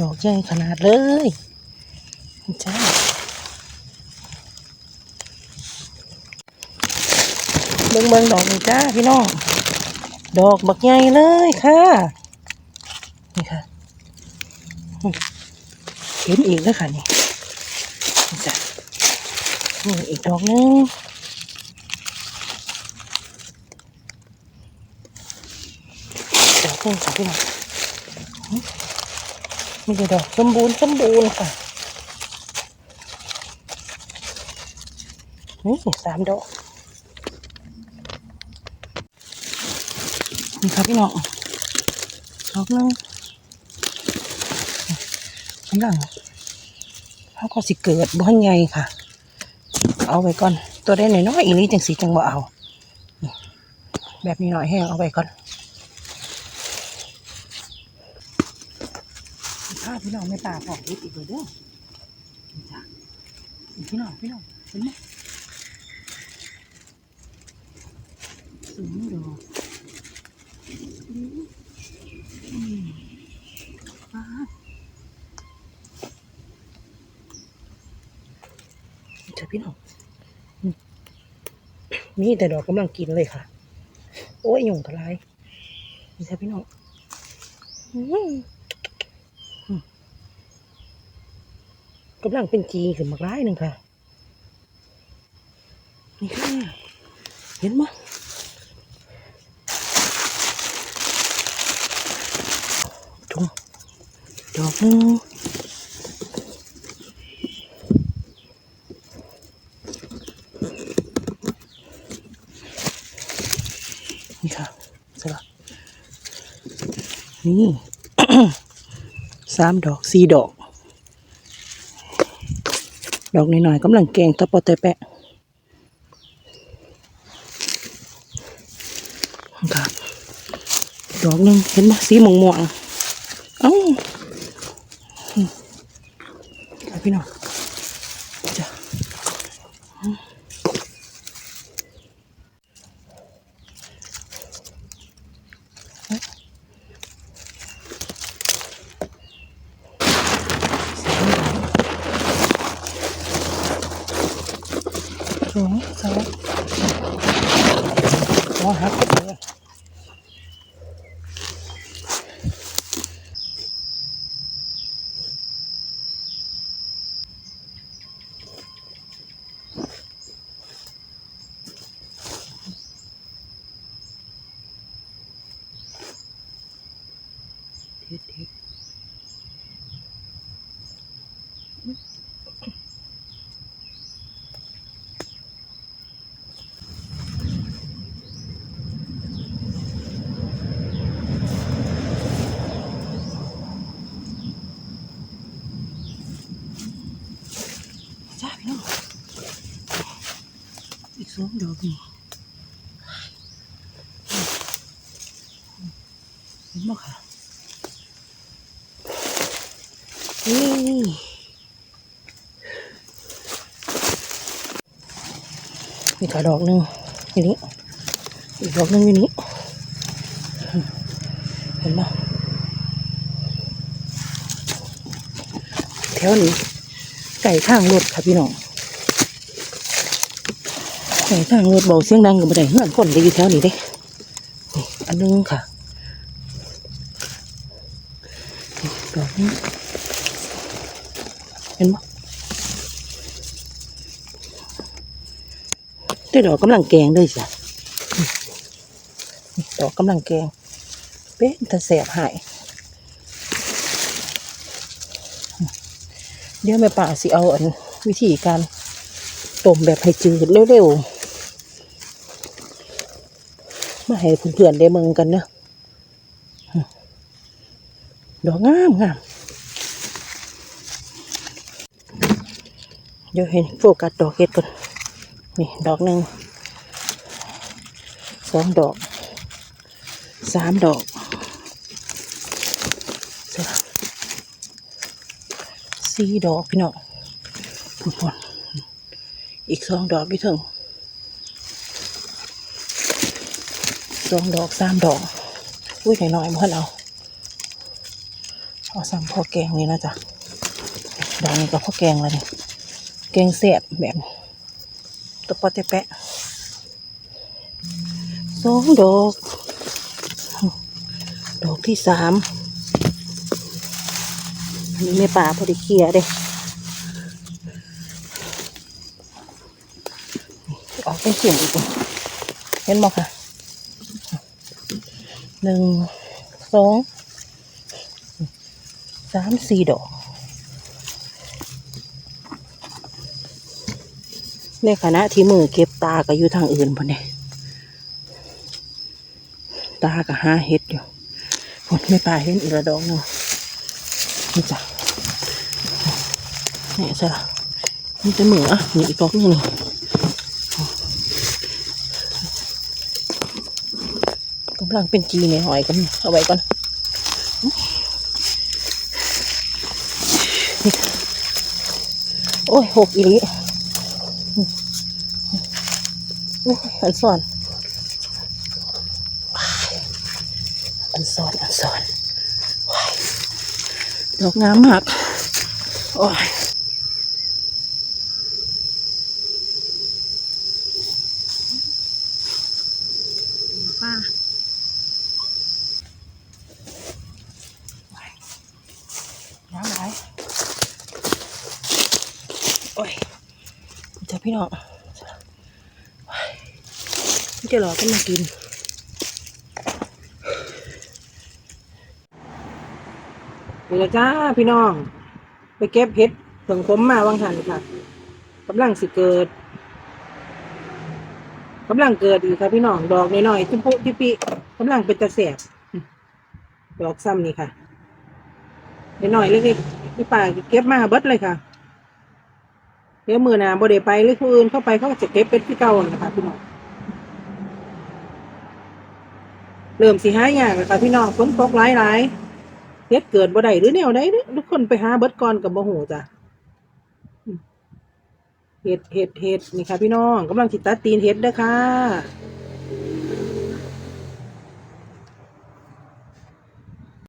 ดอกใหญ่ขนาดเลยจ้าเบิ่งเบิ่งดอกนี่จ้าพี่น้อง ดอกบักใหญ่เลยค่ะ นี่ค่ะอืมเห็นอีกแล้วค่ะนี่นี่จ้ะนี่อีกดอกนึงดอกหนึงค่ะพี่น้อง มีแต่ดอกสมบูรณ์สมบูรณ์ค่ะนี่สามดอกนี่ครับพี่น้องดอกนึงกำลังเขาก็สิเกิดบ้านใหญ่ค่ะ เอาไว้ก่อน ตัวได้หน่อยน้อยอีหลีจังสีจังบ่เอา แบบนี้หน่อยแห้งเอาไว้ก่อน้าพี่น้องไม่ตาผอกนิดอีกเลยเด้อจ้ะนี่พี่น้องพี่น้องเห็นไหมสูงดอกเจอพี่น้องอืมมีแต่ดอกกำลังกินเลยค่ะ โอ้ยหยุงกระไรนี่ใช่พี่น้องอืมอืม กำลังเป็นจีขึ้นมากร้ายหนึ่งค่ะ นี่ค่ะ เห็นไหมยถุงดอกนึงนี่ค่ะสลับนี่ สามดอกสี่ดอก ดอกน้อยกำลังแกงตะปอเตแปะค่ะดอกนึงเห็นไหมสีม่วงม่วงเอ้าค่ะพี่น้องจ้ะ สองสามหัวหักเลยเด็ดเด็ดจ้าพี่น้องอีก สองดอกนี่เห็นไหมค่ะนี่มีกระดอกหนึ่งอยู่นี้อีกดอกหนึ่งอยู่นี้เห็นไหมแถวนี้ไก่ข้างรถค่ะพี่น้อง ไก่ข้างรถเบาเสียงดังกับบันไดเฮือนคนได้อยู่แถวนี้เด้นี่อันนึงค่ะดอกนี้เห็นไหมได้ดอกกำลังแกงเลยจ้ะดอกกำลังแกงเป็นตะแสบหายเดี๋ยวแม่ป่าสิเอาอันวิธีการต้มแบบให้จืดเร็วๆ มาให้เพื่อนๆได้เมืองกันเนอะดอกงามงามเดี๋ยวเห็นโฟกัสดอกเห็ดก่อนนี่ดอกหนึ่งสองดอกสามดอกสี่ดอกพี่น้องพุ่นพุ่นอีกสองดอกพี่ถึง สองดอกสามดอกอุ้ยหน่อยๆมันเอาเอาเอาสั่งพ่อแกงนี่นะจ๊ะดอกนี้ก็พ่อแกงแล้วนี่แกงแสบแบบตะปอเตะแปะสองดอก ดอกที่สามอันนี้ไม่ป่าพอดีเคลียร์เด้ออกเป็นเสียงอีกเห็นบอกค่ะ หนึ่งสองสามสี่ดอกในขณะที่มือเก็บตาก็อยู่ทางอื่นพอนี่ตาก็หาเห็ดอยู่ผลไม่ป่าเห็นอีกระดอกหนึงนี่จ้ะนี่ใช่ละนี่จะมืออะนี่อีกดอกหนึงนี่ กำลังเป็นจีในหอยกันเอาไว้ก่อนโอ้ยหกอีหลีอุ๊ยอันสอน อันสอนอันสอนว้ายดอกงามมาก โอ้ยป้าว้ายน้ำไหล โอ้ยจ้าพี่น้องจะรอกันมากินเดี๋ยวจ้าพี่น้อง ไปเก็บเห็ดเผิงผมมาวังหันค่ะกำลังสิเกิดกำลังเกิดอีกค่ะพี่น้องดอกน้อยๆที่ปุที่ปีกำลังเป็นตะแสบดอกซ้ำนี่ค่ะน้อยๆเล็กๆพี่ป่าเก็บมาเบิดเลยค่ะ เดี๋ยวมือหนาบ่ได้ไปหรือผู้อื่นเข้าไปเขาจะเก็บเป็นพี่เก่านะคะพี่น้องเริ่มสีหายางเลยค่ะพี่น้องฝนตกหลายหลายเฮ็ดเกิดบ่ได้หรือแนวใดเด้อทุกคนไปหาเบิดก่อนกับบ่หูจ้ะเฮ็ดเฮ็ดเฮ็ดนี่ค่ะพี่น้องกำลังจิตัดตีนเฮ็ดเด้อค่ะ